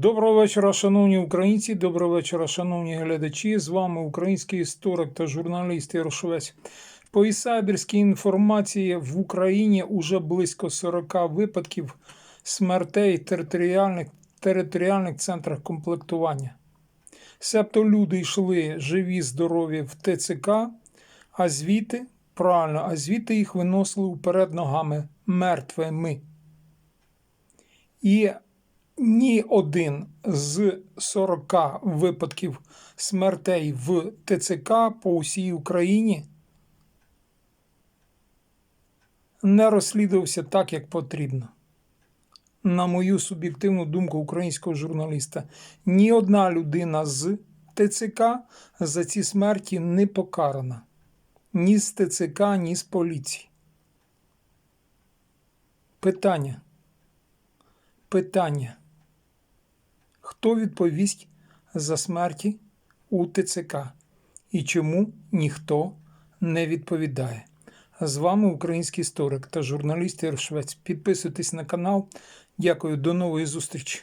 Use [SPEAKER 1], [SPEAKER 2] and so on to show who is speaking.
[SPEAKER 1] Доброго вечора, шановні українці. Доброго вечора, шановні глядачі. З вами український історик та журналіст Ярошовець. По інсайдерській інформації в Україні уже близько 40 випадків смертей в територіальних, територіальних центрах комплектування. Себто люди йшли живі, здорові в ТЦК, а звідти, правильно, а звідти їх виносили уперед ногами мертвими. І ні один з 40 випадків смертей в ТЦК по усій Україні не розслідувався так, як потрібно. На мою суб'єктивну думку українського журналіста, ні одна людина з ТЦК за ці смерті не покарана. Ні з ТЦК, ні з поліції. Питання. Питання. Хто відповість за смерті у ТЦК і чому ніхто не відповідає? З вами український історик та журналіст Єршвець. Підписуйтесь на канал. Дякую, до нової зустрічі.